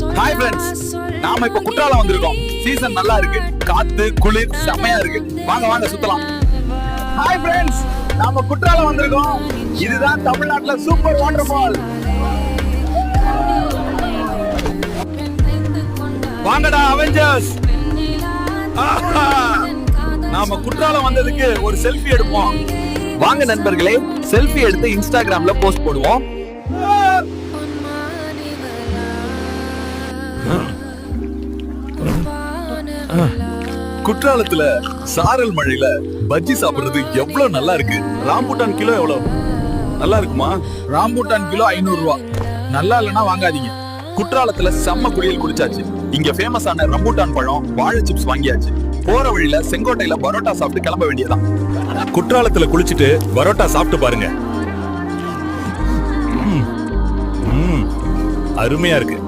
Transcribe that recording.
Hi friends நாம இப்ப குற்றாலம் வந்திருக்கோம். சீசன் நல்லா இருக்கு. காத்து குளிர் செமையா இருக்கு. வாங்க வாங்க சுத்தலாம். ஹாய் ஃப்ரெண்ட்ஸ் நாம குற்றாலம் வந்திருக்கோம். இதுதான் தமிழ்நாட்டுல சூப்பர் வாட்டர் ஃபால் வாங்கடா அவெஞ்சர்ஸ் நாம குற்றாலம் வந்ததுக்கு ஒரு செல்ஃபி எடுப்போம். வாங்க நண்பர்களே செல்ஃபி எடுத்து இன்ஸ்டாகிராம்ல போஸ்ட் போடுவோம். குற்றாலத்துல சாரல் மழையில பஜ்ஜி சாப்பிடுறது எவ்வளவு நல்லா இருக்கு? ராம்பூட்டான் கிலோ எவ்வளவு? நல்லா இருக்குமா? ராம்பூட்டான் கிலோ ஐநூறு ரூபா. நல்லா இல்லைன்னா வாங்காதீங்க. குற்றாலத்துல செம்ம குளியல் குடிச்சாச்சு. இங்க ஃபேமஸான ரம்பூட்டான் பழம் வாழை சிப்ஸ் வாங்கியாச்சு. போற வழியில செங்கோட்டையில பரோட்டா சாப்பிட்டு கிளம்ப வேண்டியதான் குற்றாலத்துல குளிச்சுட்டு பரோட்டா சாப்பிட்டு பாருங்க. ம். ம். அருமையா இருக்கு.